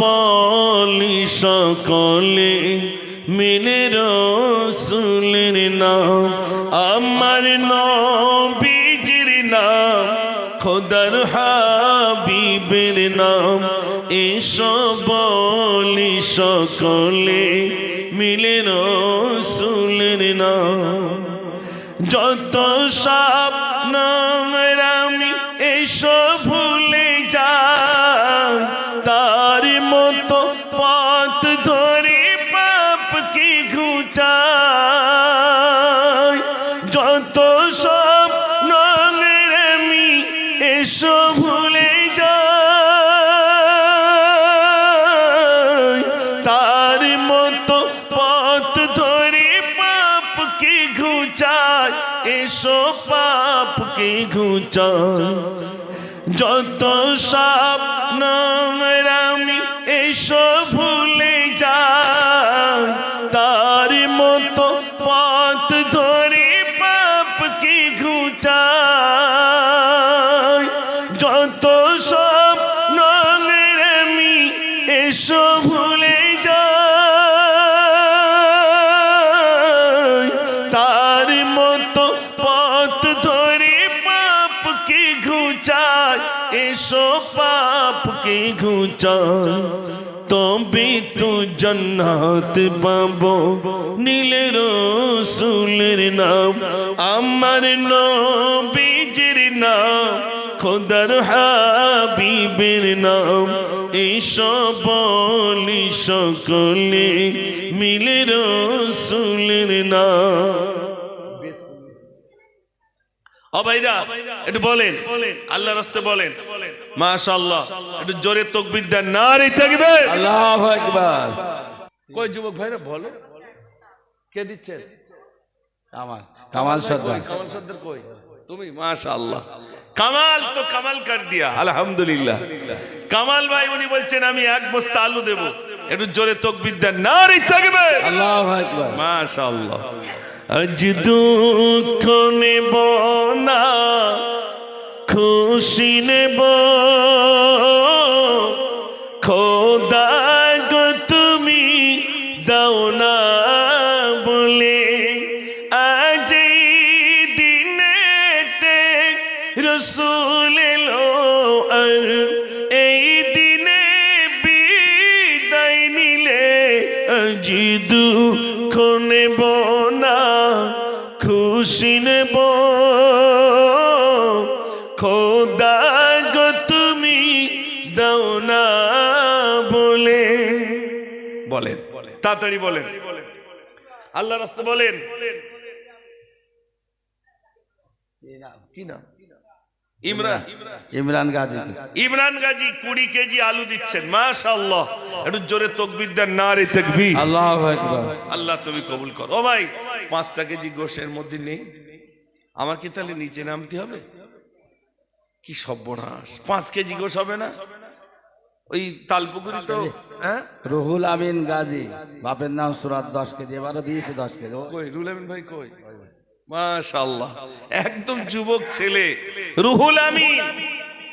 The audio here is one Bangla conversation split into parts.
বলি সকলে মিলে রসুলের নাম। আমার নবীজির নাম, খোদার হাবিবের নাম। বলি সকলে মিলে রসুলের নাম। যত এসো পাপ কি ঘুচায় যত সাপ নামি তবে তো জন্নাত পাবো নীলে রসুলের নাম আমার নবীজির নাম খোদার হাবিবের নাম এসব সকলে মিলে রসুলের নাম ও একটু বলেন। আল্লাহ রাস্তে বলেন। মাশাআল্লাহ। একটু জোরে তকবীর দেন না রে থাকবে আল্লাহ একবার কই যুবক ভাইরা বলো। কে দিচ্ছেন? কামাল। কামাল সর্দার। কামাল সর্দার কই? তুমি মাশাআল্লাহ। কামাল তো কামাল কর দিয়া? আলহামদুলিল্লাহ। কামাল ভাই উনি বলছেন আমি এক বস্তা আলু দেব। একটু জোরে তকবীর দেন না রে থাকবে আল্লাহ মাশাআল্লাহ। আজ দুঃখ নেব না খুশি নেব। বলেন। তাড়াতাড়ি বলেন। আল্লাহ রাস্তা বলেন। কি নাম? ইমরান। ইমরান। গাজী ইমরান গাজী কুড়ি কেজি আলু দিচ্ছেন মাশাআল্লাহ। একটু জোরে তকবির দেন না রে তকবীর। আল্লাহ আল্লাহ তুমি কবুল করো। ও ভাই পাঁচটা কেজি গোশের মধ্যে নেই। আমার কি তাহলে নিচে নামতে হবে? কি সর্বনাশ। পাঁচ কেজি গোশ হবে না? ওই তালপুকুরি তো হ্যাঁ? রুহুল আমিন গাজী। বাপের নাম সুরাত দশ কেজি এবারও দিয়েছে দশ কেজি। কই রুল আমিন ভাই কই? মাশাআল্লাহ একদম যুবক ছেলে। রুহুল আমিন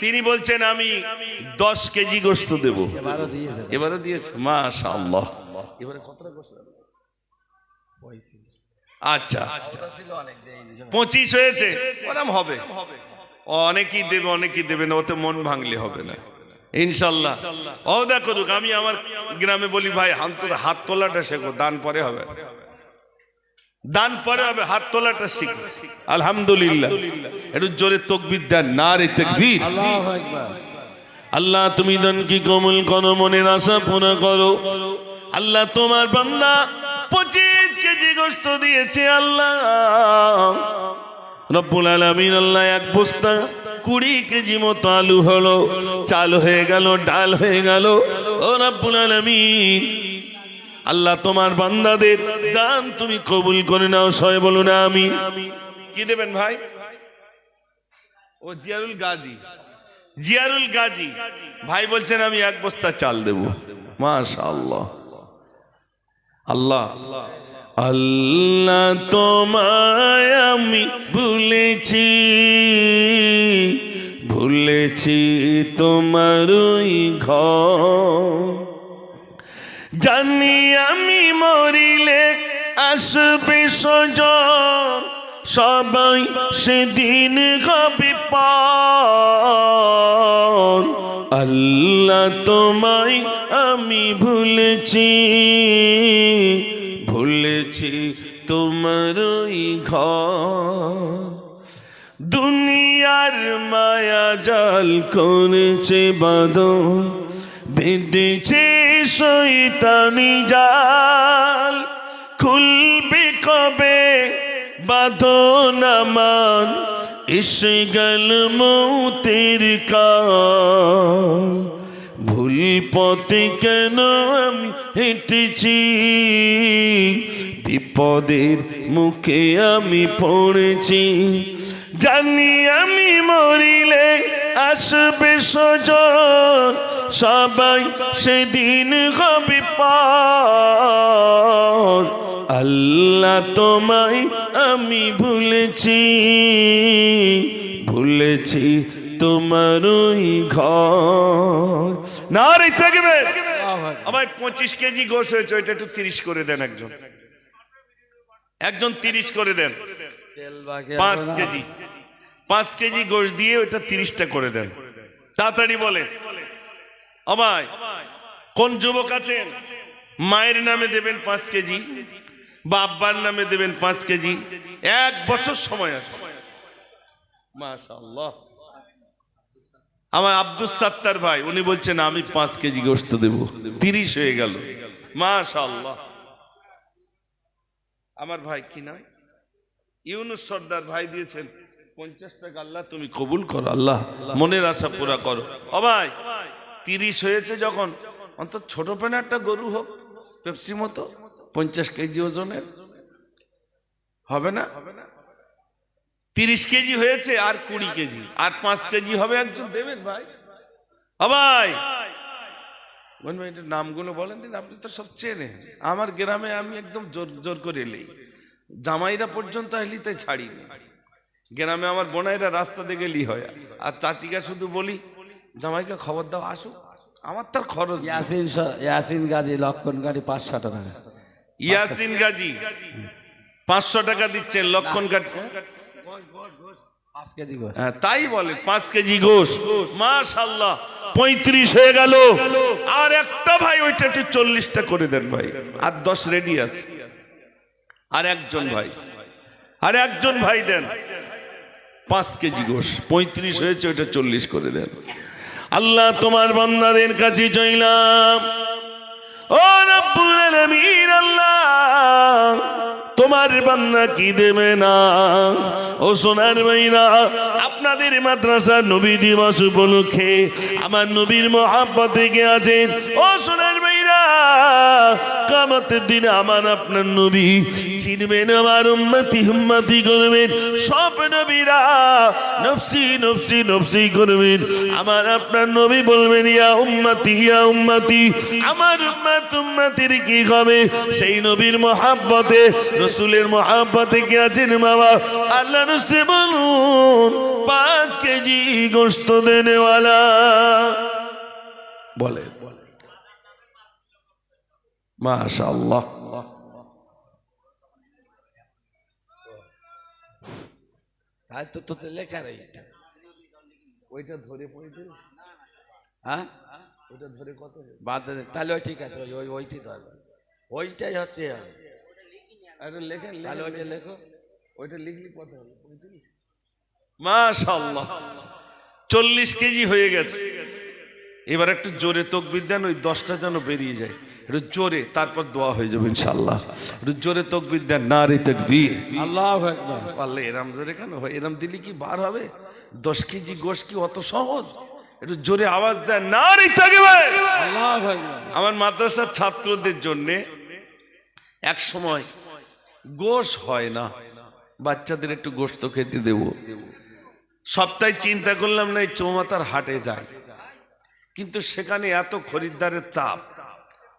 তিনি বলছেন আমি দশ কেজি গোস্ত দেব। এবারও দিয়েছে এবারে দিয়েছে মাশাআল্লাহ। এবারে কতটা গোস্ত আচ্ছা। পঁচিশ হয়েছে। ওরম হবে। অনেকেই দেবে অনেকেই দেবে না ওতে মন ভাঙলে হবে না। ইনশাল্লাহ। ও দেখো আমি আমার গ্রামে বলি ভাই হাত হাত তোলাটা শেখো দান পরে হবে। দান পরে হবে হাত তোলাটা শিখো। আলহামদুলিল্লাহ। একটু জোরে তকবির দেন না রে তকবির। আল্লাহ তুমি দান কি কমল করো মনের আশা পুরা করো? আল্লাহ তোমার বান্দা পঁচিশ কেজি গোস্ত দিয়েছে আল্লাহ। রব্বুল আলামিন আল্লাহ এক বস্তা কুড়ি কেজি মতো আলু হলো, চাল হয়ে গেল, ডাল হয়ে গেল। ও রব্বুল আলামিন, আল্লাহ তোমার বান্দাদের দান তুমি কবুল করে নাও সয় বলো না আমি কি দেবেন ভাই? ও জিয়ারুল গাজী। জিয়ারুল গাজী। ভাই বলছেন, আমি এক বস্তা চাল দেব। মাশাআল্লাহ। আল্লাহ আল্লাহ তোমায় আমি ভুলেছি ভুলেছি তোমারই ঘর। জানি আমি মরিলে আসবে সজন সবাই সেদিন হবে আল্লাহ তোমায় আমি ভুলেছি। ভুলেছি তোমারই ঘর। দুনিয়ার মায়া জাল করেছে বাদন বেঁধেছে শৈতানি জাল। খুলবে কবে বাঁধন আমার? এসে গেল মৌতের কাল। ভুল পথে কেন আমি হেঁটেছি? বিপদের মুখে আমি পড়েছি। জানি আমি মরিলে আসবে সজন সবাই সেদিন হবে পার আল্লাহ তোমায় আমি ভুলেছি ভুলেছি তোমারই ঘর। না রে থাকবে আমার পঁচিশ কেজি গোস হয়েছে ওইটা একটু তিরিশ করে দেন একজন। একজন তিরিশ করে দেন। পাঁচ কেজি। পাঁচ কেজি গোশ দিয়ে ওইটা তিরিশটা করে দেন। তাড়াতাড়ি বলে অবাই কোন যুবক আছেন? মায়ের নামে দেবেন পাঁচ কেজি বা আব্বার নামে দেবেন পাঁচ কেজি। এক বছর সময় আছে। আমার আব্দুল সাত্তার ভাই উনি বলছেন আমি পাঁচ কেজি গোস্ত দেব। তিরিশ হয়ে গেল। মাশাআল্লাহ। আমার ভাই কি নয় ইউনুস সর্দার ভাই দিয়েছেন, পঞ্চাশ টাকা আল্লাহ তুমি কবুল করো, আল্লাহ মনের আশা পুরা করো। ভাই, তিরিশ হয়েছে যখন, অন্তত ছোট পেনে একটা গরু হোক, পেপসি মতো, পঞ্চাশ কেজি ওজনের, হবে না? তিরিশ কেজি হয়েছে আর কুড়ি কেজি, আর পাঁচ কেজি হবে একজন দেবেন ভাই। ভাই বলবেন নামগুলো বলেন দিন আপনি তো সব চেনেন। আমার গ্রামে আমি একদম জোর জোর করে এলেই জামাইরা পর্যন্ত এলি তাই ছাড়ি গ্রামে আমার বোনাইরা রাস্তা দিয়ে গেলি হয়। আর চাচিকা শুধু বলি জামাইকে খবর দাও আসুক। আমার তার খরচ। ইয়াসিন ইয়াসিন গাজী লক্ষণ গাড়ি পাঁচশো টাকা। ইয়াসিন গাজী পাঁচশো টাকা দিচ্ছেন লক্ষণ গোস। হ্যাঁ তাই বলে পাঁচ কেজি গোস মাশাল্লাহ। পঁয়ত্রিশ হয়ে গেল। আর একটা ভাই ওইটা একটু চল্লিশটা করে দেন ভাই। আর দশ রেডি আছে। আর একজন ভাই। আর একজন ভাই দেন। পাঁচ কেজি গোস পঁয়ত্রিশ হয়েছে ওইটা চল্লিশ করে দেন। আল্লাহ তোমার বান্দাদের কাছে চাইলাম ও রব্বুল আলামিন আল্লাহ। তোমার বান্দা কি দেবে না? ও সোনার ভাইরা, আপনাদের মাদ্রাসা নবী দিবস উপলক্ষে আমার নবীর মহাব্বত আছেন। ও সোনার ভাইরা কামাতের দিন আমার আপনার নবী চিনবেন, আমার উম্মতি হুম্মতি করবেন, সব নবীরা নফসি নফসি নফসি করবেন। আমার আপনার নবী বলবেন, ইয়া উম্মতি ইয়া উম্মতি, আমার উম্মত উম্মতির কি হবে? সেই নবীর মহাব্বতে রসুলের মহাব্বতে কে আছেন বাবা? আল্লাহ রসতে বলুন, পাঁচ কেজি গোস্ত দেনেওয়ালা। বলে মাশাআল্লাহ। তাই তো তোতে লেখা রে ওইটা ধরে পঁয়ত্রিশ হ্যাঁ? ওইটা ধরে কত? বাদ তাহলে ওই ঠিক আছে, ওই ওই ওইটাই ধরবে ওইটাই হচ্ছে লেখেন তাহলে ওইটা লেখো। ওইটা লিখলি কত হলো মাশাআল্লাহ। চল্লিশ কেজি হয়ে গেছে। এবার একটু জোরে তকবির দেন ওই দশটা যেন বেরিয়ে যায়। একটু জোরে তারপর দোয়া হয়ে যাবে ইনশাল্লাহ একটু জোরে তকবির দেন না রে তকবীর। আল্লাহ পারলে এরাম জোরে কেন হয়? এরাম দিলে কি বার হবে? দশ কেজি গোশ কি অত সহজ? একটু জোরে আওয়াজ দেন না রে তকবীর। আল্লাহ একবার আমার মাদ্রাসার ছাত্রদের জন্যে এক সময় গোশ হয় না। বাচ্চাদের একটু গোস্ত খেতে দেব। সপ্তাহে চিন্তা করলাম না, এই চৌমাতার হাটে যাই। কিন্তু সেখানে এত খরিদ্দারের চাপ।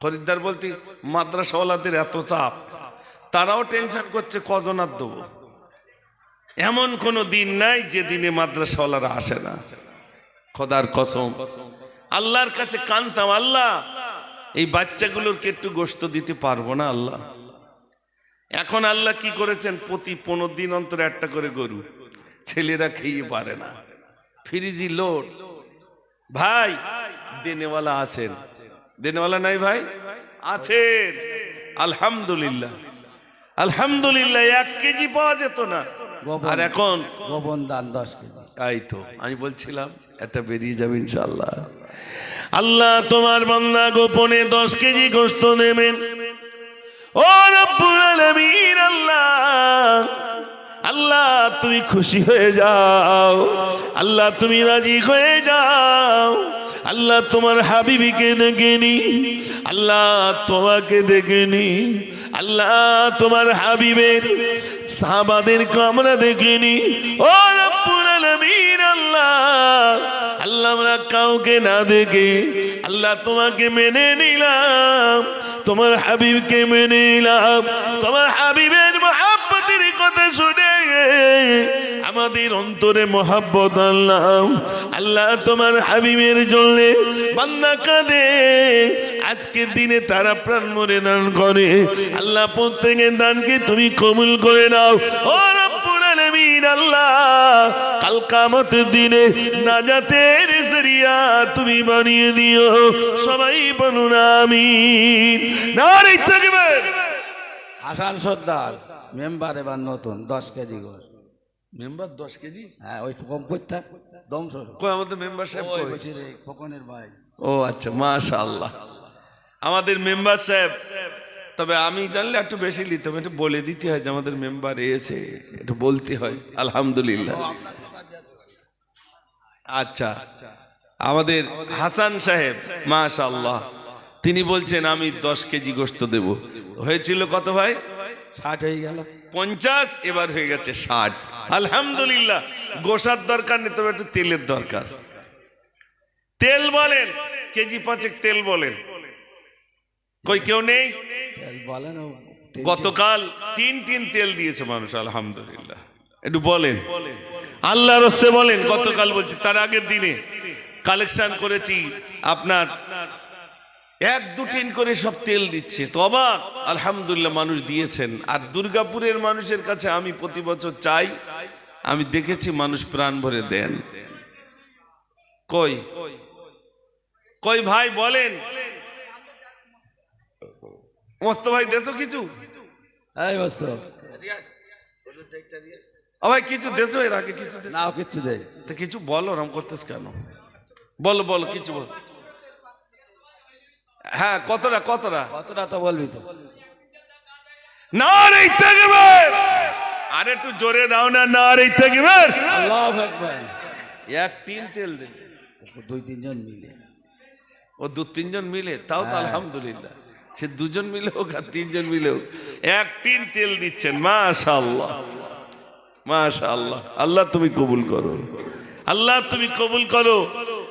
খরিদ্দার বলতে মাদ্রাসাওয়ালাদের এত চাপ। তারাও টেনশন করছে, কজন আর দেবো? এমন কোনো দিন নাই যে দিনে মাদ্রাসাওয়ালারা আসে না। খোদার কসম। আল্লাহর কাছে কানতাম আল্লাহ, এই বাচ্চাগুলোকে একটু গোস্ত দিতে পারব না, আল্লাহ? এখন আল্লাহ কি করেছেন? প্রতি পনেরো দিন অন্তর একটা করে গরু। ছেলেরা খেয়ে পারে না। ফ্রিজি লোড। ভাই দেনেওয়ালা আছেন। দেনেওয়ালা নাই ভাই? আছেন। আলহামদুলিল্লাহ। আলহামদুলিল্লাহ এক কেজি পাওয়া যেত না। আর এখন? গোপন দান দশ কেজি। তাই তো। আমি বলছিলাম একটা বেরিয়ে যাবে ইনশাল্লাহ আল্লাহ তোমার বান্দা গোপনে দশ কেজি গোস্ত নেবেন আলামিন আল্লাহ। আল্লাহ, তুমি খুশি হয়ে যাও। আল্লাহ, তুমি রাজি হয়ে যাও। আল্লাহ, তোমার হাবিবিকে দেখেনি। আল্লাহ, তোমাকে দেখেনি। আল্লাহ, তোমার হাবিবের সাহাবাদেরকে আমরা দেখিনি। ও রব্বুল আলামিন আল্লাহ আল্লাহ আমরা কাউকে না দেখে আল্লাহ তোমাকে মেনে নিলাম, তোমার হাবিবকে মেনে নিলাম, তোমার হাবিবের মহাব্বতের কথা শুনে আমাদের অন্তরে মহাব্বত আল্লাহ আল্লাহ তোমার হাবিবের জন্য বান্দা কাঁদে, আজকের দিনে তারা প্রাণ মরে দান করে। আল্লাহ প্রত্যেকের দানকে তুমি কবুল করে নাও। ও রব্বুল আল্লাহ, কাল কামতের দিনে নাজাতের জরিয়া তুমি বানিয়ে দিও। সবাই বলুন আমিন। নারী তাকবীর হাসান সর্দার মেম্বার এবার নতুন দশ কেজি গোস মেম্বার দশ কেজি? হ্যাঁ ওই কম করতে দম সরু কই আমাদের মেম্বার সাহেব ওই কই? বসে রে খোকনের ভাই। ও আচ্ছা মাশা আল্লাহ আমাদের মেম্বার সাহেব তবে আমি জানলে একটু বেশি নিতে হবে একটু বলে দিতে হয় যে আমাদের মেম্বার এসে একটু বলতে হয়। আলহামদুলিল্লাহ। আচ্ছা আচ্ছা। আমাদের হাসান সাহেব মাশা আল্লাহ তিনি বলছেন আমি দশ কেজি গোস্ত দেব। হয়েছিল কত ভাই? ষাট হয়ে গেল। পঞ্চাশ এবার হয়ে গেছে ষাট। আলহামদুলিল্লাহ গোসার দরকার নেই তবে একটু তেলের দরকার। তেল বলেন কেজি পাঁচেক তেল বলেন। কই কেউ নেই? বলেন গতকাল তিন তিন তেল দিয়েছে মানুষ আলহামদুলিল্লাহ। একটু বলেন। আল্লাহ রস্তে বলেন গতকাল বলছি তার আগের দিনে। কালেকশন করেছি আপনার এক দু টিন করে সব তেল দিচ্ছে। তো অবাক আলহামদুলিল্লাহ মানুষ দিয়েছেন। আর দুর্গাপুরের মানুষের কাছে আমি প্রতি বছর চাই আমি দেখেছি মানুষ প্রাণ ভরে দেন। কই? কই ভাই বলেন। মস্ত ভাই দেশো কিছু? ভাই কিছু দেশো এর আগে কিছু? নাও কিচ্ছু দেয় তা কিছু বলো ওরম করতেছ কেন? বলো বলো কিছু বল। হ্যাঁ কতটা কতটা? কতটা তো বলবি তো। না রে থাকবে। আর একটু জোরে দাও না না রে থাকবে এক টিন তেল দে। দুই তিনজন মিলে। ও দু তিনজন মিলে? তাও তো আলহামদুলিল্লাহ। সে দুজন মিলে হোক আর তিনজন মিলে হোক। এক টিন তেল দিচ্ছেন মাশাআল্লাহ। মাশাআল্লাহ। আল্লাহ তুমি কবুল করো। আল্লাহ তুমি কবুল করো।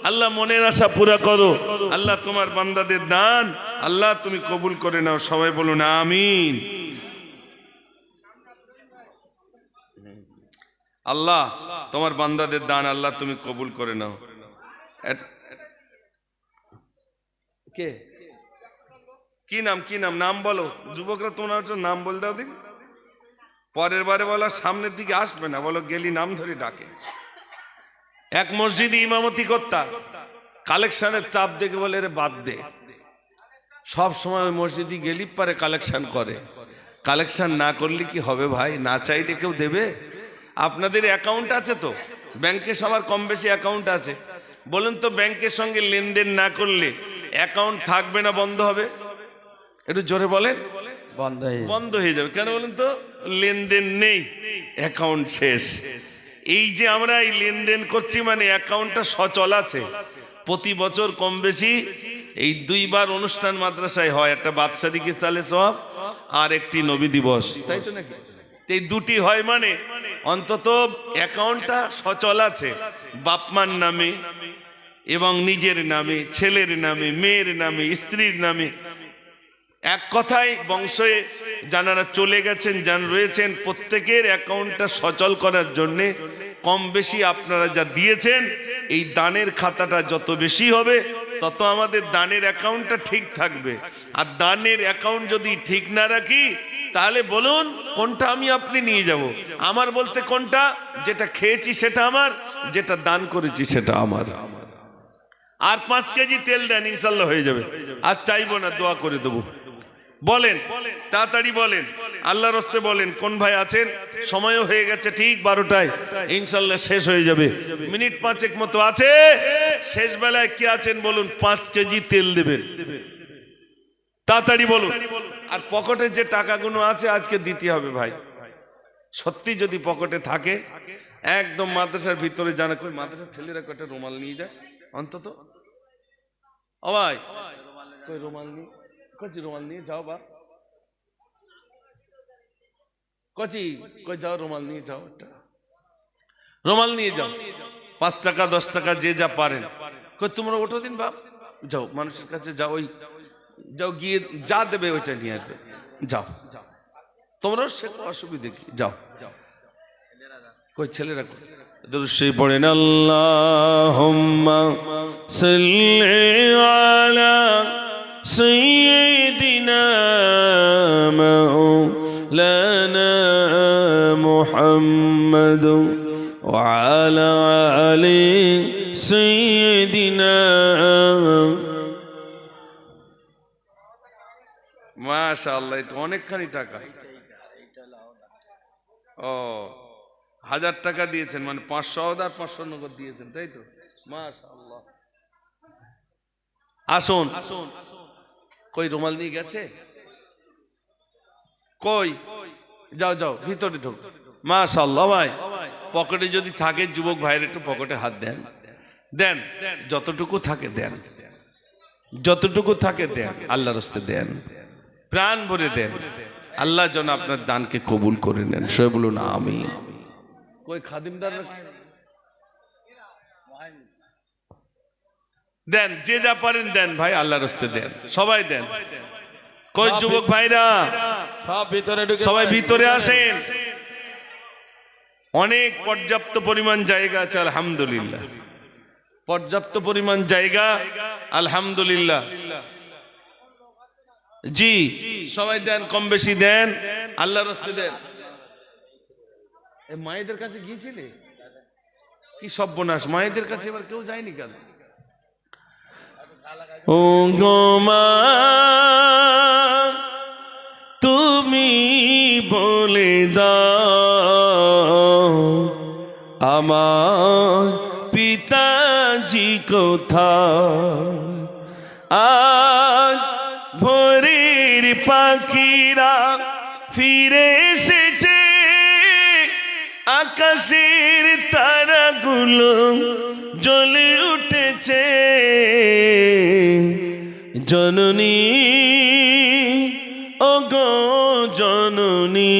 আল্লাহ মনের আশা পুরা করো। আল্লাহ তোমার বান্দাদের দান। আল্লাহ তুমি কবুল করে নাও। সবাই বলুন, আমিন। আল্লাহ তোমার বান্দাদের দান, আল্লাহ তুমি কবুল করে নাও। কে? কি নাম কি নাম? নাম বলো। যুবকরা তোমার নাম বল দাও দিন পরের বারে বলো, সামনের দিকে আসবে না। বলো, গেলি নাম ধরে ডাকে। এক মসজিদে ইমামতি করতা কালেকশনের চাপ দেখে বলে রে বাদ দে। সব সময় ওই মসজিদে গেলি পারে কালেকশন করে। কালেকশন না করলে কি হবে ভাই? না চাইলে কেউ দেবে? আপনাদের অ্যাকাউন্ট আছে তো? ব্যাংকে সবার কম বেশি অ্যাকাউন্ট আছে। বলুন তো ব্যাংকের সঙ্গে লেনদেন না করলে অ্যাকাউন্ট থাকবে না বন্ধ হবে? একটু জোরে বলেন। বন্ধ হয়ে বন্ধ হয়ে যাবে। কেন বলুন তো? লেনদেন নেই অ্যাকাউন্ট শেষ। এই যে আমরা এই লেনদেন করছি মানে অ্যাকাউন্টটা সচল আছে। প্রতি বছর কম বেশি এই দুইবার অনুষ্ঠান মাদ্রাসায় হয় একটা বাদশাহী কিস্তালে সব আর একটি নবী দিবস। তাই তো নাকি? তো এই দুটি হয় মানে অন্তত অ্যাকাউন্টটা সচল আছে। বাপমার নামে এবং নিজের নামে ছেলের নামে মেয়ের নামে স্ত্রীর নামে। এক কথায় বংশে যারা চলে গেছেন, যান রয়েছেন, প্রত্যেকের অ্যাকাউন্টটা সচল করার জন্যে কম বেশি আপনারা যা দিয়েছেন, এই দানের খাতাটা যত বেশি হবে, তত আমাদের দানের অ্যাকাউন্টটা ঠিক থাকবে। আর দানের অ্যাকাউন্ট যদি ঠিক না রাখি, তাহলে বলুন কোনটা আমি আপনি নিয়ে যাব? আমার বলতে কোনটা? যেটা খেয়েছি সেটা আমার, যেটা দান করেছি সেটা আমার। আর পাঁচ কেজি তেল দেন, ইনশাল্লাহ হয়ে যাবে। আর চাইব না, দোয়া করে দেবো। বলেন, তাড়াতাড়ি বলেন। আল্লাহর রস্তে বলেন, কোন ভাই আছেন? সময়ও হয়ে গেছে ঠিক বারোটায়। ইনশাল্লাহ শেষ হয়ে যাবে। মিনিট পাঁচেক মতো আছে। শেষ বেলায় কি আছেন বলুন, পাঁচ কেজি তেল দেবেন। তাড়াতাড়ি বলুন। আর পকেটে যে টাকাগুলো আছে, আজকে দিতে হবে ভাই। সত্যি যদি পকেটে থাকে, একদম মাদ্রাসার ভিতরে জানা। কই, মাদ্রাসার ছেলেরা কয়টা রুমাল নিয়ে যায়? অন্তত? ও ভাই। কই, রুমাল নিয়ে? কচি রুমাল নিয়ে যাও বা কচি কই যাও রুমাল নিয়ে যাও একটা রুমাল নিয়ে যাও পাঁচ টাকা দশ টাকা যে যা পারেন কই তোমরা ওঠো দিন বাপ যাও মানুষের কাছে যাও ওই যাও গিয়ে যা দেবে ওইটা নিয়ে আসবে যাও তোমরাও সে অসুবিধে কি যাও যাও কই ছেলেরা? দুরুশি পড়েন আল্লাহুম্মা সাল্লি আলা সাইয়্যিদিনা মাওলানা মুহাম্মদ وعلى آل سيدنا মাশাআল্লাহ এটা অনেকখানি টাকা ও হাজার টাকা দিয়েছেন মানে পাঁচশো আর পাঁচশো নগদ দিয়েছেন তাই তো মাশাআল্লাহ আসুন কই রুমাল নিয়ে গেছে কই? যাও যাও, ভিতরে ঢুক। ঢোক মাশাআল্লাহ ভাই। পকেটে যদি থাকে, যুবক ভাইয়ের একটু পকেটে হাত দেন। দেন, যতটুকু থাকে দেন। যতটুকু থাকে দেন, আল্লাহর হস্তে দেন। প্রাণ ভরে দেন। আল্লাহ যেন আপনার দানকে কবুল করে নেন। সে বলুন আমি কই, খাদিমদার দেন, যে যা পারেন দেন ভাই, আল্লাহর হস্তে দেন। সবাই দেন। কই যুবক ভাইরা? সব ভিতরে ঢুকে সবাই ভিতরে আসেন। অনেক পর্যাপ্ত পরিমাণ জায়গা আছে আলহামদুলিল্লাহ। পর্যাপ্ত পরিমাণ জায়গা আলহামদুলিল্লাহ। জি সবাই দেন কম বেশি দেন। আল্লাহ রস্তে দেন। মায়েদের কাছে গিয়েছিলে? কি সব সর্বনাশ মায়েদের কাছে এবার কেউ যায়নি কেন? ও গো মা, তুমি বলে দাও, আমার পিতাজি কোথা আজ ভোরের পাখিরা ফিরে এসেছে, আকাশের তারাগুলো জ্বলে উঠেছে। জননী ও গো জননী,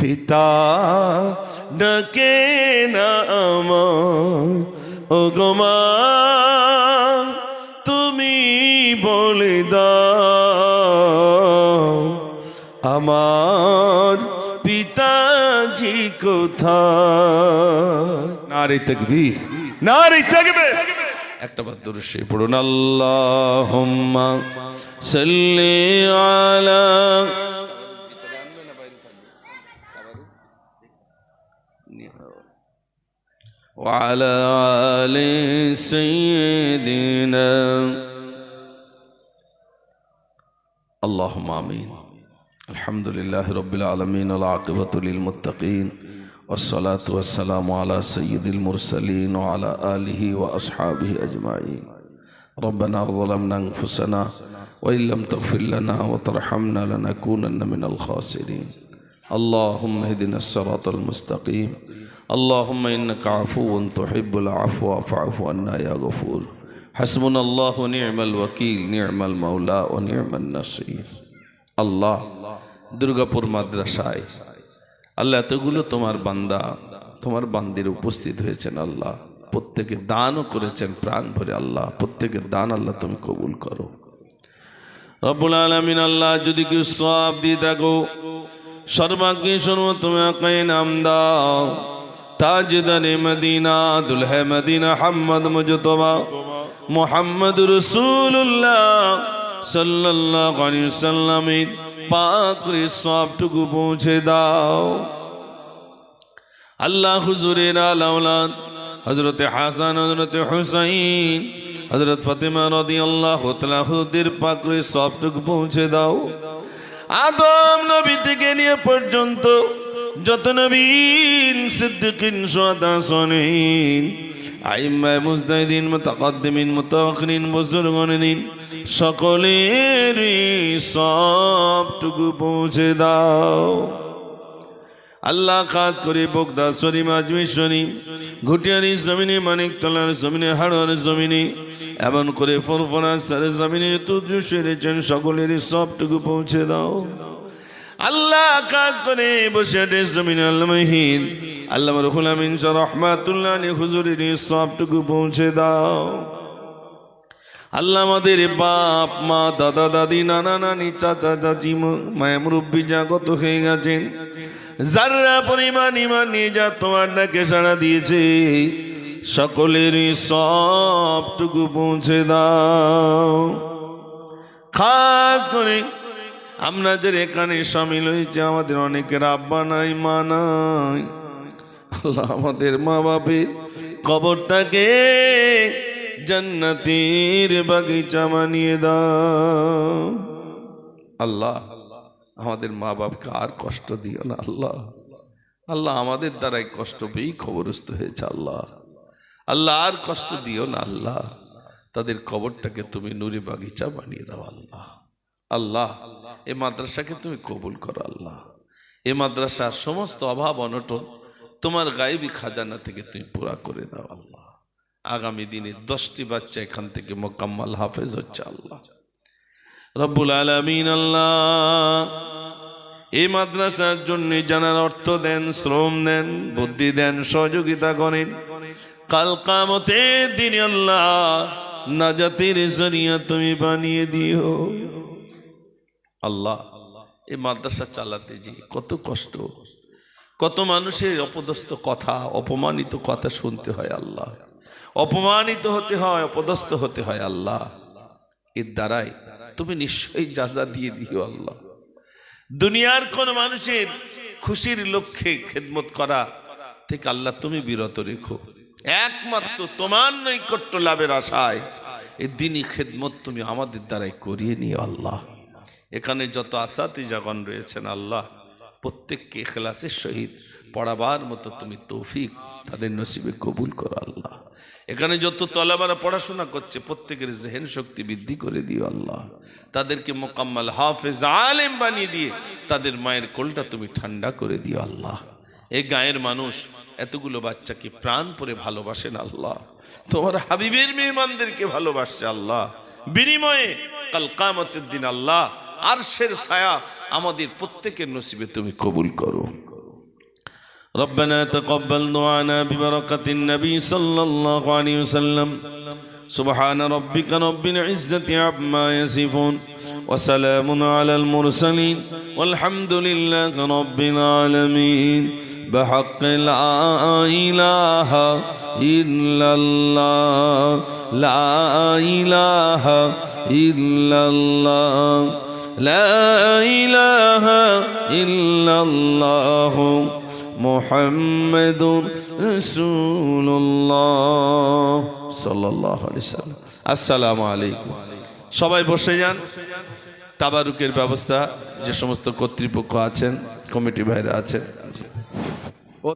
পিতা ডাকে না আমার ও মা, তুমি বলে আমার পিতাজি কোথা নারী তকবীর নারী তকবীর। একটা বার দূরশে পড়ুন আল্লাহুম্মা সাল্লি আলা وعلى آل سيدنا اللهم آمين الحمد لله رب العالمين والعاقبة للمتقين والصلاة والسلام على سيد المرسلين وعلى آله وأصحابه أجمعين ربنا ظلمنا أنفسنا وإن لم تغفر لنا وترحمنا لنكونن من الخاسرين اللهم اهدنا الصراط المستقيم اللهم إنك عفو تحب العفو فاعف عنا يا غفور حسبنا الله ونعم الوكيل نعم المولى ونعم النصير আল্লাহ দুর্গাপুর মাদ্রাসায় আল্লাহ, এতগুলো তোমার বান্দা, তোমার বান্দির উপস্থিত হয়েছেন আল্লাহ। প্রত্যেকে দানও করেছেন প্রাণ ভরে আল্লাহ। প্রত্যেকের দান আল্লাহ, তুমি কবুল করো। রব্বুল আলমিন আল্লাহ, যদি কেউ সব দিয়ে থাকো সর্বাগ্যে সর্বতম আকাই নাম দাও। তাজদারে মদিনা, দুলহে মদিনা, হাম্মদ মুজতবা মোহাম্মদ রসুল্লাহ সাল্লাল্লাহু আলাইহি পাকরে সবটুকু পৌঁছে দাও। আল্লাহ হুজুরের আলাউলাদ হজরত হাসান হজরত হুসাইন হজরত ফাতেমা রদি আল্লাহ হুদের পাকরে সবটুকু পৌঁছে দাও। আদম নবী থেকে নিয়ে পর্যন্ত যত নবীন, সিদ্দিকিন সোয়াদা সনেন আইম্মায় মুজদাহিদিন মুতাকাদ্দিমিন মুতাআখিরিন বুজুর্গনিন সকলের সবটুকু পৌঁছে দাও। আল্লাহ কাজ করে বোগদা শরীম আজমির শরীম ঘুটিয়ারি জমিনে মানিক তলার জমিনে হাড়ার জমিনে, এমন করে ফরফরা সারে জমিনে তুজু সেরেছেন সকলের সবটুকু পৌঁছে দাও। আল্লাহ কাজ করে, বসে জমিন আল্লামহিন আল্লাহ রহুল আমিন রহমাতুল্লাহ হুজুরের সবটুকু পৌঁছে দাও। আল্লাহ আমাদের বাপ, মা, দাদা, দাদি, নানা, নানি, চাচা, চাচি মায়া মুরব্বী জাগত হয়ে গেছেন, যারা পরিমাণ ইমান নিয়ে যা তোমার ডাকে সাড়া দিয়েছে, সকলের সবটুকু পৌঁছে দাও। খাস করে আমরা যে এখানে সামিল হয়েছে আমাদের অনেকের আব্বা নাই, মা নাই। আল্লাহ আমাদের মা বাপের কবরটাকে জান্নাতের বাগিচা মানিয়ে দাও। আল্লাহ আমাদের মা বাপকে আর কষ্ট দিও না, আল্লাহ। আল্লাহ আমাদের দ্বারাই কষ্ট পেয়েই খবরস্থ হয়েছে, আল্লাহ। আল্লাহ আর কষ্ট দিও না, আল্লাহ। তাদের কবরটাকে তুমি নুরি বাগিচা বানিয়ে দাও, আল্লাহ। আল্লাহ। এই মাদ্রাসাকে তুমি কবুল করো আল্লাহ। এ মাদ্রাসার সমস্ত অভাব অনটন তোমার গায়েবী খাজানা থেকে তুমি পুরা করে দাও আল্লাহ। আগামী দিনে দশটি বাচ্চা এখান থেকে মোকাম্মাল হাফেজ হচ্ছে আল্লাহ। রব্বুল আলমিন আল্লাহ এই মাদ্রাসার জন্য জানার অর্থ দেন, শ্রম দেন, বুদ্ধি দেন, সহযোগিতা করেন। কাল কামতের দিন আল্লাহ নাজাতের জরিয়া তুমি বানিয়ে দিও। আল্লাহ। এই মাদ্রাসা চালাতে যে কত কষ্ট। কত মানুষের অপদস্থ কথা, অপমানিত কথা শুনতে হয় আল্লাহ। অপমানিত হতে হয়, অপদস্থ হতে হয় আল্লাহ। এর দ্বারাই তুমি নিশ্চয়ই যাজা দিয়ে দিও আল্লাহ। দুনিয়ার কোন মানুষের খুশির লক্ষ্যে খেদমত করা থেকে আল্লাহ তুমি বিরত রেখো। একমাত্র তোমার নৈকট্য লাভের আশায় এই দিনই খেদমত তুমি আমাদের দ্বারাই করিয়ে নিও আল্লাহ। এখানে যত আসাতি জাগন রয়েছেন আল্লাহ, প্রত্যেককে এখলাসের সহিত পড়াবার মতো তুমি তৌফিক তাদের নসিবে কবুল করো আল্লাহ। এখানে যত তলাবারা পড়াশোনা করছে, প্রত্যেকের জেহেন শক্তি বৃদ্ধি করে দিও আল্লাহ। তাদেরকে মোকাম্মল হাফেজ, আলেম বানিয়ে দিয়ে তাদের মায়ের কোলটা তুমি ঠান্ডা করে দিও আল্লাহ। এই গায়ের মানুষ, এতগুলো বাচ্চাকে প্রাণ পরে ভালোবাসেন আল্লাহ। তোমার হাবিবের মেহমানদেরকে ভালোবাসছে আল্লাহ। বিনিময়ে কাল কামতের দিন আল্লাহ আরশের ছায়া আমাদের প্রত্যেকের নসিবে তুমি কবুল করো ربنا تقبل دعانا ببركة النبي صلى الله عليه وسلم سبحان ربك رب العزة عما يصفون وسلام على المرسلين والحمد لله رب العالمين بحق لا إله إلا الله لا إله إلا الله لا إله إلا الله মোহাম্মদুর রসুল্লাহ সাল্লাহ সাল্লাম আসসালামু আলাইকুম সবাই বসে যান তাবারুকের ব্যবস্থা যে সমস্ত কর্তৃপক্ষ আছেন কমিটি ভাইরা আছেন